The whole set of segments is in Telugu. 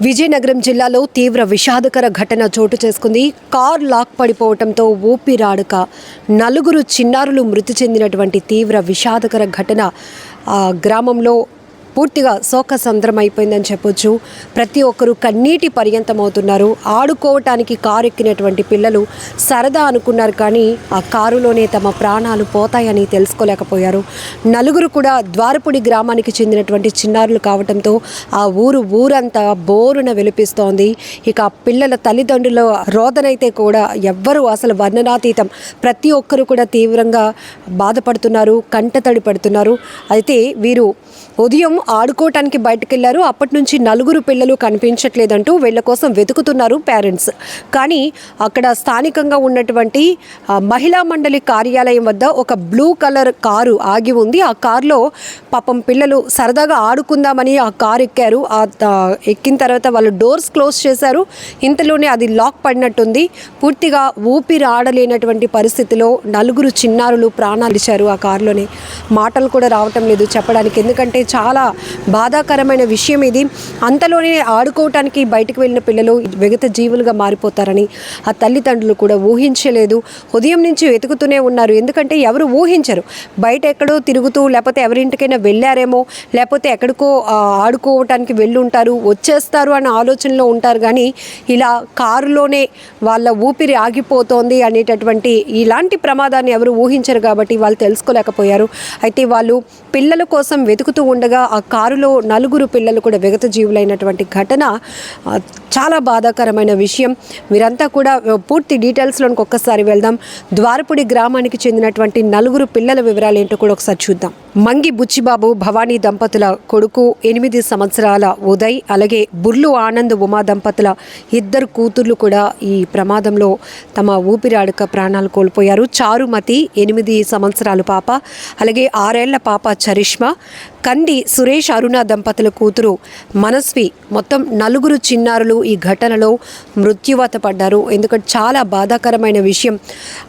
విజయనగరం జిల్లాలో తీవ్ర విషాదకర ఘటన చోటు చేసుకుంది. కార్ లాక్ పడిపోవడంతో ఊపిరాడక నలుగురు చిన్నారులు మృతి చెందినటువంటి తీవ్ర విషాదకర ఘటన గ్రామంలో పూర్తిగా శోకసంద్రం అయిపోయిందని చెప్పొచ్చు. ప్రతి ఒక్కరూ కన్నీటి పర్యంతం అవుతున్నారు ఆడుకోవటానికి కారు ఎక్కినటువంటి పిల్లలు సరదా అనుకున్నారు కానీ ఆ కారులోనే తమ ప్రాణాలు పోతాయని తెలుసుకోలేకపోయారు. నలుగురు కూడా ద్వారపుడి గ్రామానికి చెందినటువంటి చిన్నారులు కావడంతో ఆ ఊరు ఊరంతా బోరున విలిపిస్తోంది. ఇక ఆ పిల్లల తల్లిదండ్రుల రోదనైతే కూడా ఎవ్వరూ అసలు వర్ణనాతీతం. ప్రతి ఒక్కరు కూడా తీవ్రంగా బాధపడుతున్నారు కంటతడి పడుతున్నారు. అయితే వీరు ఉదయం ఆడుకోవటానికి బయటకు వెళ్ళారు అప్పటి నుంచి నలుగురు పిల్లలు కనిపించట్లేదంటూ వీళ్ళ కోసం వెతుకుతున్నారు పేరెంట్స్. కానీ అక్కడ స్థానికంగా ఉన్నటువంటి మహిళా మండలి కార్యాలయం వద్ద ఒక బ్లూ కలర్ కారు ఆగి ఉంది. ఆ కారులో పాపం పిల్లలు సరదాగా ఆడుకుందామని ఆ కారు ఎక్కారు. ఆ ఆ, ఎక్కిన తర్వాత వాళ్ళు డోర్స్ క్లోజ్ చేశారు. ఇంతలోనే అది లాక్ పడినట్టుంది. పూర్తిగా ఊపిరి ఆడలేనటువంటి పరిస్థితిలో నలుగురు చిన్నారులు ప్రాణాలు ఇచ్చారు ఆ కారులోనే. మాటలు కూడా రావటం లేదు చెప్పడానికి. ఎందుకంటే చాలా బాధాకరమైన విషయం ఇది. అంతలోనే ఆడుకోవటానికి బయటకు వెళ్ళిన పిల్లలు విగత జీవులుగా మారిపోతారని ఆ తల్లిదండ్రులు కూడా ఊహించలేదు. ఉదయం నుంచి వెతుకుతూనే ఉన్నారు. ఎందుకంటే ఎవరు ఊహించరు. బయట ఎక్కడో తిరుగుతూ లేకపోతే ఎవరింటికైనా వెళ్ళారేమో లేకపోతే ఎక్కడికో ఆడుకోవటానికి వెళ్ళి ఉంటారు వచ్చేస్తారు అన్న ఆలోచనలో ఉంటారు. కానీ ఇలా కారులోనే వాళ్ళ ఊపిరి ఆగిపోతోంది అనేటటువంటి ఇలాంటి ప్రమాదాన్ని ఎవరు ఊహించరు కాబట్టి వాళ్ళు తెలుసుకోలేకపోయారు. అయితే వాళ్ళు పిల్లల కోసం వెతుకుతూ ఉండగా ఆ కారులో నలుగురు పిల్లలు కూడా విగత జీవులైనటువంటి ఘటన చాలా బాధాకరమైన విషయం. వీరంతా కూడా పూర్తి డీటెయిల్స్లోనికి ఒక్కసారి వెళ్దాం. ద్వారపుడి గ్రామానికి చెందినటువంటి నలుగురు పిల్లల వివరాలు ఏంటో కూడా ఒకసారి చూద్దాం. మంగి బుచ్చిబాబు భవానీ దంపతుల కొడుకు ఎనిమిది సంవత్సరాల ఉదయ్ అలాగే బుర్లు ఆనంద్ ఉమా దంపతుల ఇద్దరు కూతుర్లు కూడా ఈ ప్రమాదంలో తమ ఊపిరాడక ప్రాణాలు కోల్పోయారు. చారుమతి ఎనిమిది సంవత్సరాల పాప అలాగే ఆరేళ్ళ పాప చరిష్మా కంది సురేష్ అరుణ దంపతుల కూతురు మనస్వి మొత్తం నలుగురు చిన్నారులు ఈ ఘటనలో మృత్యువాత పడ్డారు. ఎందుకంటే చాలా బాధాకరమైన విషయం.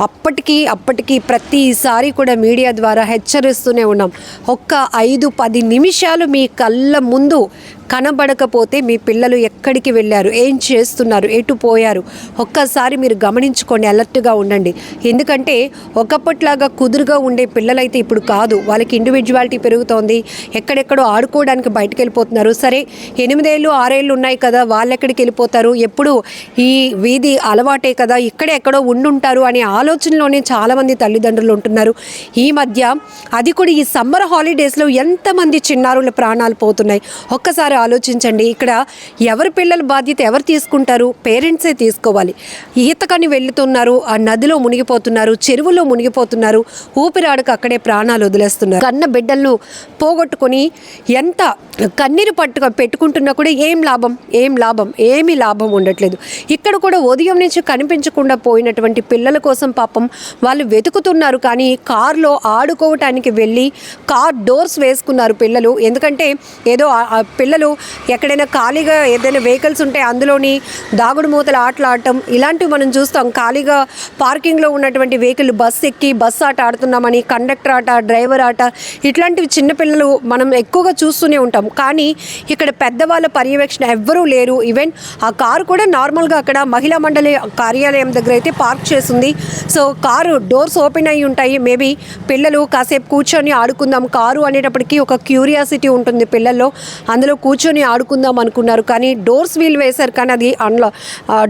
అప్పటికీ అప్పటికీ ప్రతిసారి కూడా మీడియా ద్వారా హెచ్చరిస్తూనే ఉన్నాం. ఒక్క ఐదు పది నిమిషాలు మీ కళ్ళ ముందు కనబడకపోతే మీ పిల్లలు ఎక్కడికి వెళ్ళారు? ఏం చేస్తున్నారు? ఎటు పోయారు? ఒక్కసారి మీరు గమనించుకోండి అలర్ట్గా ఉండండి. ఎందుకంటే ఒకప్పట్లాగా కుదురుగా ఉండే పిల్లలైతే ఇప్పుడు కాదు. వాళ్ళకి ఇండివిజువాలిటీ పెరుగుతోంది. ఎక్కడెక్కడో ఆడుకోవడానికి బయటకు వెళ్ళిపోతున్నారు సరే ఎనిమిదేళ్ళు ఆరేళ్ళు ఉన్నాయి కదా వాళ్ళు ఎక్కడికి వెళ్ళిపోతారు? ఎప్పుడు ఈ వీధి అలవాటే కదా ఇక్కడే ఎక్కడో ఉండుంటారు అనే ఆలోచనలోనే చాలామంది తల్లిదండ్రులు ఉంటున్నారు. ఈ మధ్య అది కూడా ఈ సమ్మర్ హాలిడేస్లో ఎంతమంది చిన్నారుల ప్రాణాలు పోతున్నాయి? ఒక్కసారి ఆలోచించండి. ఇక్కడ ఎవరి పిల్లల బాధ్యత ఎవరు తీసుకుంటారు? పేరెంట్సే తీసుకోవాలి. ఈతకని వెళ్తున్నారు ఆ నదిలో మునిగిపోతున్నారు చెరువులో మునిగిపోతున్నారు ఊపిరాడక అక్కడే ప్రాణాలు వదిలేస్తున్నారు. కన్న బిడ్డలను పోగొట్టుకొని ఎంత కన్నీరు పట్టుక పెట్టుకుంటున్నా కూడా ఏం లాభం? ఏం లాభం? ఏమీ లాభం ఉండట్లేదు. ఇక్కడ కూడా ఉదయం నుంచి కనిపించకుండా పోయినటువంటి పిల్లల కోసం పాపం వాళ్ళు వెతుకుతున్నారు. కానీ కార్లో ఆడుకోవటానికి వెళ్ళి కార్ డోర్స్ వేసుకున్నారు పిల్లలు. ఎందుకంటే ఏదో ఆ- పిల్లలు ఎక్కడైనా ఖాళీగా ఏదైనా వెహికల్స్ ఉంటే అందులోని దాగుడు మూతలు ఆటలు ఆడటం ఇలాంటివి మనం చూస్తాం. ఖాళీగా పార్కింగ్లో ఉన్నటువంటి వెహికల్ బస్ ఎక్కి బస్ ఆట ఆడుతున్నామని కండక్టర్ ఆట డ్రైవర్ ఆట ఇట్లాంటివి చిన్నపిల్లలు మనం ఎక్కువగా చూస్తూనే ఉంటాం. కానీ ఇక్కడ పెద్దవాళ్ళ పర్యవేక్షణ ఎవ్వరూ లేరు. ఈవెన్ ఆ కారు కూడా నార్మల్గా అక్కడ మహిళా మండలి కార్యాలయం దగ్గర అయితే పార్క్ చేసింది. సో కారు డోర్స్ ఓపెన్ అయి ఉంటాయి. మేబీ పిల్లలు కాసేపు కూర్చొని ఆడుకుందాం. కారు అనేటప్పటికీ ఒక క్యూరియాసిటీ ఉంటుంది పిల్లల్లో. అందులో కూర్చొని ఆడుకుందాం అనుకున్నారు కానీ డోర్స్ వీల్ వేశారు కానీ అది అన్లా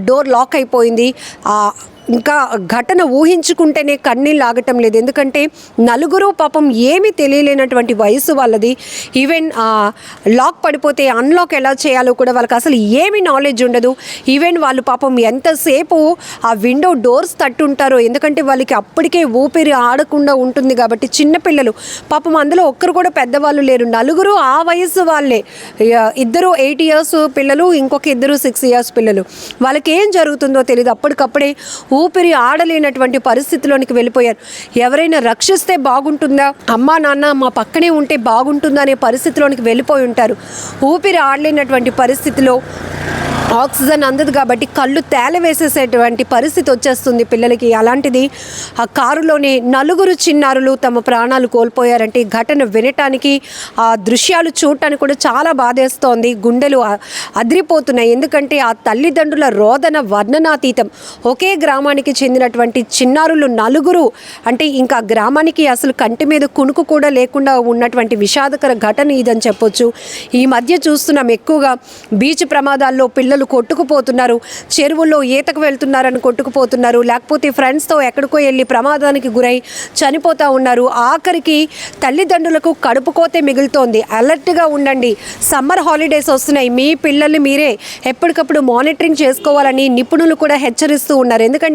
డోర్ లాక్ అయిపోయింది. ఇంకా ఘటన ఊహించుకుంటేనే కన్నీళ్ళు ఆగటం లేదు. ఎందుకంటే నలుగురు పాపం ఏమీ తెలియలేనటువంటి వయసు వాళ్ళది. ఈవెన్ లాక్ పడిపోతే అన్లాక్ ఎలా చేయాలో కూడా వాళ్ళకి అసలు ఏమి నాలెడ్జ్ ఉండదు. ఈవెన్ వాళ్ళు పాపం ఎంతసేపు ఆ విండో డోర్స్ తట్టుంటారో ఎందుకంటే వాళ్ళకి అప్పటికే ఊపిరి ఆడకుండా ఉంటుంది కాబట్టి చిన్నపిల్లలు పాపం అందులో ఒక్కరు కూడా పెద్దవాళ్ళు లేరు. నలుగురు ఆ వయసు వాళ్ళే. ఇద్దరు ఎయిట్ ఇయర్స్ పిల్లలు ఇంకొక ఇద్దరు సిక్స్ ఇయర్స్ పిల్లలు. వాళ్ళకి ఏం జరుగుతుందో తెలియదు అప్పటికప్పుడే ఊపిరి ఆడలేనటువంటి పరిస్థితిలోనికి వెళ్ళిపోయారు. ఎవరైనా రక్షిస్తే బాగుంటుందా? అమ్మా నాన్న మా పక్కనే ఉంటే బాగుంటుందా అనే పరిస్థితిలోనికి వెళ్ళిపోయి ఉంటారు. ఊపిరి ఆడలేనటువంటి పరిస్థితిలో ఆక్సిజన్ అందదు కాబట్టి కళ్ళు తేల వేసేసేటువంటి పరిస్థితి వచ్చేస్తుంది పిల్లలకి. అలాంటిది ఆ కారులోనే నలుగురు చిన్నారులు తమ ప్రాణాలు కోల్పోయారంటే ఈ ఘటన వినటానికి ఆ దృశ్యాలు చూడటానికి కూడా చాలా బాధేస్తోంది. గుండెలు అదిరిపోతున్నాయి. ఎందుకంటే ఆ తల్లిదండ్రుల రోదన వర్ణనాతీతం. ఒకే గ్రామానికి చెందినటువంటి చిన్నారులు నలుగురు అంటే ఇంకా గ్రామానికి అసలు కంటి మీద కునుకు కూడా లేకుండా ఉన్నటువంటి విషాదకర ఘటన ఇదని చెప్పొచ్చు. ఈ మధ్య చూస్తున్నాం ఎక్కువగా బీచ్ ప్రమాదాల్లో పిల్లలు కొట్టుకుపోతున్నారు చెరువుల్లో ఈతకు వెళ్తున్నారని కొట్టుకుపోతున్నారు లేకపోతే ఫ్రెండ్స్తో ఎక్కడికో వెళ్ళి ప్రమాదానికి గురై చనిపోతూ ఉన్నారు. ఆఖరికి తల్లిదండ్రులకు కడుపు కోతే మిగులుతోంది. అలర్ట్గా ఉండండి. సమ్మర్ హాలిడేస్ వస్తున్నాయి. మీ పిల్లల్ని మీరే ఎప్పటికప్పుడు మానిటరింగ్ చేసుకోవాలని నిపుణులు కూడా హెచ్చరిస్తూ ఉన్నారు. ఎందుకంటే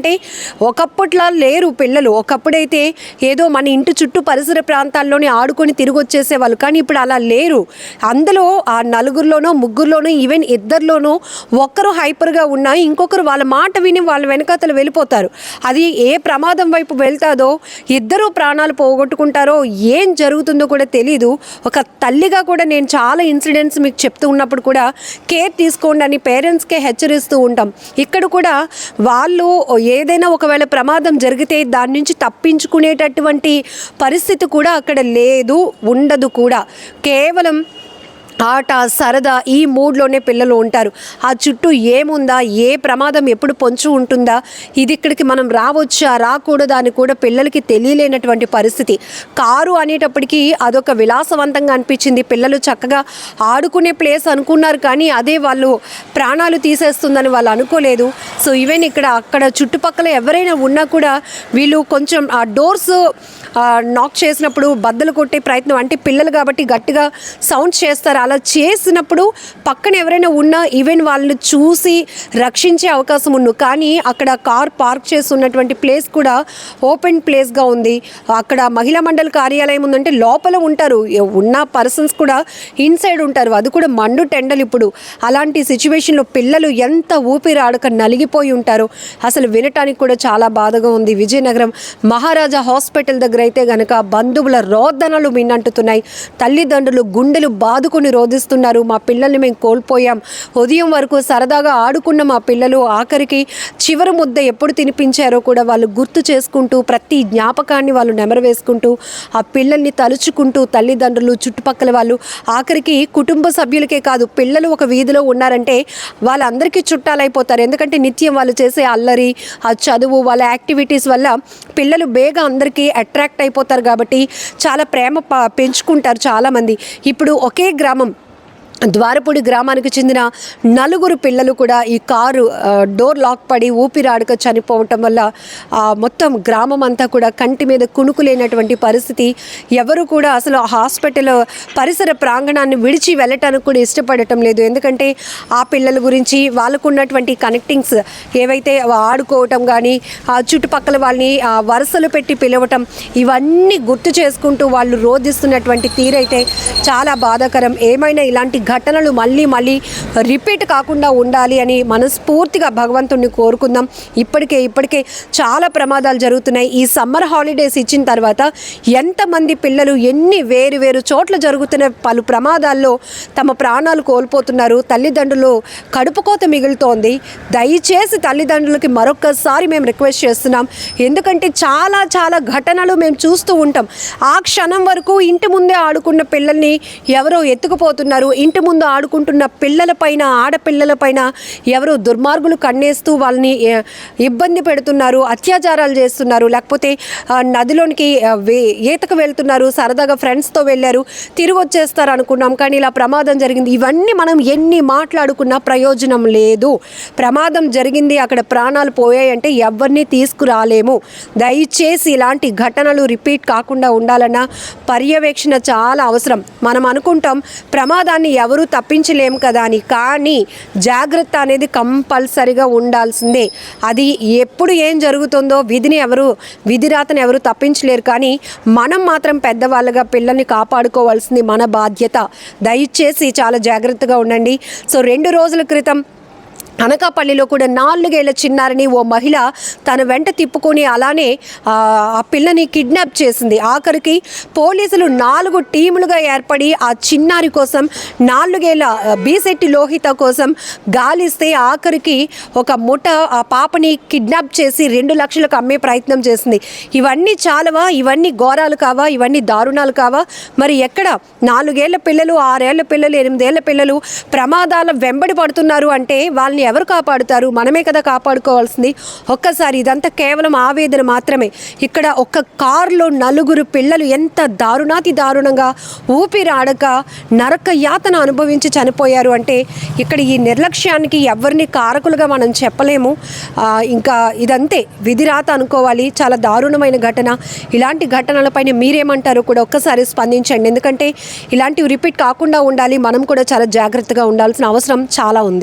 ఒకప్పట్లా లేరు పిల్లలు. ఒకప్పుడైతే ఏదో మన ఇంటి చుట్టూ పరిసర ప్రాంతాల్లోనే ఆడుకొని తిరిగి వచ్చేసేవాళ్ళు కానీ ఇప్పుడు అలా లేరు. అందులో ఆ నలుగురిలోనో ముగ్గురులోనో ఈవెన్ ఇద్దరిలోనో ఒక్కరు హైపర్గా ఉన్నా ఇంకొకరు వాళ్ళ మాట విని వాళ్ళ వెనకాతలు వెళ్ళిపోతారు. అది ఏ ప్రమాదం వైపు వెళ్తాదో ఇద్దరు ప్రాణాలు పోగొట్టుకుంటారో ఏం జరుగుతుందో కూడా తెలీదు. ఒక తల్లిగా కూడా నేను చాలా ఇన్సిడెంట్స్ మీకు చెప్తూ ఉన్నప్పుడు కూడా కేర్ తీసుకోండి అని పేరెంట్స్కే హెచ్చరిస్తూ ఉంటాం. ఇక్కడ కూడా వాళ్ళు ఏదైనా ఒకవేళ ప్రమాదం జరిగితే దాని నుంచి తప్పించుకునేటటువంటి పరిస్థితి కూడా అక్కడ లేదు ఉండదు కూడా. కేవలం ఆట సరదా ఈ మూడ్లోనే పిల్లలు ఉంటారు. ఆ చుట్టూ ఏముందా? ఏ ప్రమాదం ఎప్పుడు పొంచు ఉంటుందా? ఇది ఇక్కడికి మనం రావచ్చా? రాకూడదా? అని కూడా పిల్లలకి తెలియలేనటువంటి పరిస్థితి. కారు అనేటప్పటికీ అదొక విలాసవంతంగా అనిపించింది. పిల్లలు చక్కగా ఆడుకునే ప్లేస్ అనుకున్నారు కానీ అదే వాళ్ళు ప్రాణాలు తీసేస్తుందని వాళ్ళు అనుకోలేదు. సో ఈవెన్ ఇక్కడ అక్కడ చుట్టుపక్కల ఎవరైనా ఉన్నా కూడా వీళ్ళు కొంచెం ఆ డోర్స్ నాక్ చేసినప్పుడు బద్దలు కొట్టే ప్రయత్నం అంటే పిల్లలు కాబట్టి గట్టిగా సౌండ్ చేస్తారు. అలా చేసినప్పుడు పక్కన ఎవరైనా ఉన్నా ఈవెన్ వాళ్ళని చూసి రక్షించే అవకాశం ఉంది. కానీ అక్కడ కార్ పార్క్ చేసి ఉన్నటువంటి ప్లేస్ కూడా ఓపెన్ ప్లేస్గా ఉంది. అక్కడ మహిళా మండలి కార్యాలయం ఉందంటే లోపల ఉంటారు. ఉన్న పర్సన్స్ కూడా ఇన్సైడ్ ఉంటారు. అది కూడా మండు టెండలు ఇప్పుడు. అలాంటి సిచ్యువేషన్లో పిల్లలు ఎంత ఊపిరాడక నలిగిపోయి ఉంటారు. అసలు వినటానికి కూడా చాలా బాధగా ఉంది. విజయనగరం మహారాజా హాస్పిటల్ దగ్గర అయితే గనక బంధువుల రోదనలు మిన్నంటుతున్నాయి. తల్లిదండ్రులు గుండెలు బాదుకుని రోధిస్తున్నారు. మా పిల్లల్ని మేము కోల్పోయాం. ఉదయం వరకు సరదాగా ఆడుకున్న మా పిల్లలు ఆఖరికి చివరి ముద్ద ఎప్పుడు తినిపించారో కూడా వాళ్ళు గుర్తు చేసుకుంటూ ప్రతి జ్ఞాపకాన్ని వాళ్ళు నెమరు వేసుకుంటూ ఆ పిల్లల్ని తలుచుకుంటూ తల్లిదండ్రులు చుట్టుపక్కల వాళ్ళు ఆఖరికి కుటుంబ సభ్యులకే కాదు పిల్లలు ఒక వీధిలో ఉన్నారంటే వాళ్ళందరికీ చుట్టాలైపోతారు. ఎందుకంటే నిత్యం వాళ్ళు చేసే అల్లరి ఆ చదువు వాళ్ళ యాక్టివిటీస్ వల్ల పిల్లలు బేగా అందరికీ అట్రాక్ట్ అయిపోతారు కాబట్టి చాలా ప్రేమ పెంచుకుంటారు చాలామంది. ఇప్పుడు ఒకే గ్రామం ద్వారపూడి గ్రామానికి చెందిన నలుగురు పిల్లలు కూడా ఈ కారు డోర్ లాక్ పడి ఊపిరాడక చనిపోవటం వల్ల ఆ, మొత్తం గ్రామం అంతా కూడా కంటి మీద కునుకు లేనటువంటి పరిస్థితి. ఎవరు కూడా అసలు ఆ హాస్పిటల్ పరిసర ప్రాంగణాన్ని విడిచి వెళ్ళటానికి కూడా ఇష్టపడటం లేదు. ఎందుకంటే ఆ పిల్లల గురించి వాళ్ళకు ఉన్నటువంటి కనెక్టింగ్స్ ఏవైతే ఆడుకోవటం కానీ ఆ చుట్టుపక్కల వాళ్ళని వరుసలు పెట్టి పిలవటం ఇవన్నీ గుర్తు చేసుకుంటూ వాళ్ళు రోధిస్తున్నటువంటి తీరైతే చాలా బాధాకరం. ఏమైనా ఇలాంటి ఘటనలు మళ్ళీ మళ్ళీ రిపీట్ కాకుండా ఉండాలి అని మనస్ఫూర్తిగా భగవంతుణ్ణి కోరుకుందాం. ఇప్పటికే ఇప్పటికే చాలా ప్రమాదాలు జరుగుతున్నాయి. ఈ సమ్మర్ హాలిడేస్ ఇచ్చిన తర్వాత ఎంతమంది పిల్లలు ఎన్ని వేరు వేరు చోట్ల జరుగుతున్న పలు ప్రమాదాల్లో తమ ప్రాణాలు కోల్పోతున్నారు. తల్లిదండ్రులు కడుపుకోత మిగులుతోంది. దయచేసి తల్లిదండ్రులకి మరొక్కసారి మేము రిక్వెస్ట్ చేస్తున్నాం. ఎందుకంటే చాలా చాలా ఘటనలు మేము చూస్తూ ఉంటాం. ఆ క్షణం వరకు ఇంటి ముందే ఆడుకున్న పిల్లల్ని ఎవరో ఎత్తుకుపోతున్నారు. ఇంటి ముందు ఆడుకుంటున్న పిల్లలపైన ఆడపిల్లలపైన ఎవరో దుర్మార్గులు కన్నేస్తూ వాళ్ళని ఇబ్బంది పెడుతున్నారు అత్యాచారాలు చేస్తున్నారు. లేకపోతే నదిలోనికి వే- ఈతకు వెళ్తున్నారు. సరదాగా ఫ్రెండ్స్తో వెళ్ళారు. తిరిగి వచ్చేస్తారు అనుకున్నాం. కానీ ఇలా ప్రమాదం జరిగింది. ఇవన్నీ మనం ఎన్ని మాట్లాడుకున్నా ప్రయోజనం లేదు. ప్రమాదం జరిగింది. అక్కడ ప్రాణాలు పోయాయంటే ఎవరిని తీసుకురాలేము. దయచేసి ఇలాంటి ఘటనలు రిపీట్ కాకుండా ఉండాలన్న పర్యవేక్షణ చాలా అవసరం. మనం అనుకుంటాం ప్రమాదాన్ని ఎవరూ తప్పించలేము కదా అని. కానీ జాగ్రత్త అనేది కంపల్సరిగా ఉండాల్సిందే. అది ఎప్పుడు ఏం జరుగుతుందో విధిని ఎవరు విధిరాతను ఎవరు తప్పించలేరు. కానీ మనం మాత్రం పెద్దవాళ్ళగా పిల్లల్ని కాపాడుకోవాల్సింది మన బాధ్యత. దయచేసి చాలా జాగ్రత్తగా ఉండండి. సో రెండు రోజుల క్రితం అనకాపల్లిలో కూడా నాలుగేళ్ళ చిన్నారిని ఓ మహిళ తన వెంట తిప్పుకొని అలానే ఆ, పిల్లని కిడ్నాప్ చేసింది. ఆఖరికి పోలీసులు నాలుగు టీములుగా ఏర్పడి ఆ చిన్నారి కోసం నాలుగేళ్ళ బీసెట్టి లోహిత కోసం గాలిస్తే ఆఖరికి ఒక ముఠ ఆ పాపని కిడ్నాప్ చేసి రెండు లక్షలకు అమ్మే ప్రయత్నం చేసింది. ఇవన్నీ చాలవా? ఇవన్నీ ఘోరాలు కావా? ఇవన్నీ దారుణాలు కావా? మరి ఎక్కడ? నాలుగేళ్ళ పిల్లలు ఆరేళ్ళ పిల్లలు ఎనిమిదేళ్ళ పిల్లలు ప్రమాదాల వెంబడి పడుతున్నారు అంటే వాళ్ళని ఎవరు కాపాడుతారు? మనమే కదా కాపాడుకోవాల్సింది. ఒక్కసారి ఇదంతా కేవలం ఆవేదన మాత్రమే. ఇక్కడ ఒక్క కారులో నలుగురు పిల్లలు ఎంత దారుణాతి దారుణంగా ఊపిరాడక నరక యాతన అనుభవించి చనిపోయారు అంటే ఇక్కడ ఈ నిర్లక్ష్యానికి ఎవరిని కారకులుగా మనం చెప్పలేము. ఇంకా ఇదంతే. విధిరాత అనుకోవాలి. చాలా దారుణమైన ఘటన. ఇలాంటి ఘటనలపైన మీరేమంటారో కూడా ఒక్కసారి స్పందించండి. ఎందుకంటే ఇలాంటివి రిపీట్ కాకుండా ఉండాలి. మనం కూడా చాలా జాగ్రత్తగా ఉండాల్సిన అవసరం చాలా ఉంది.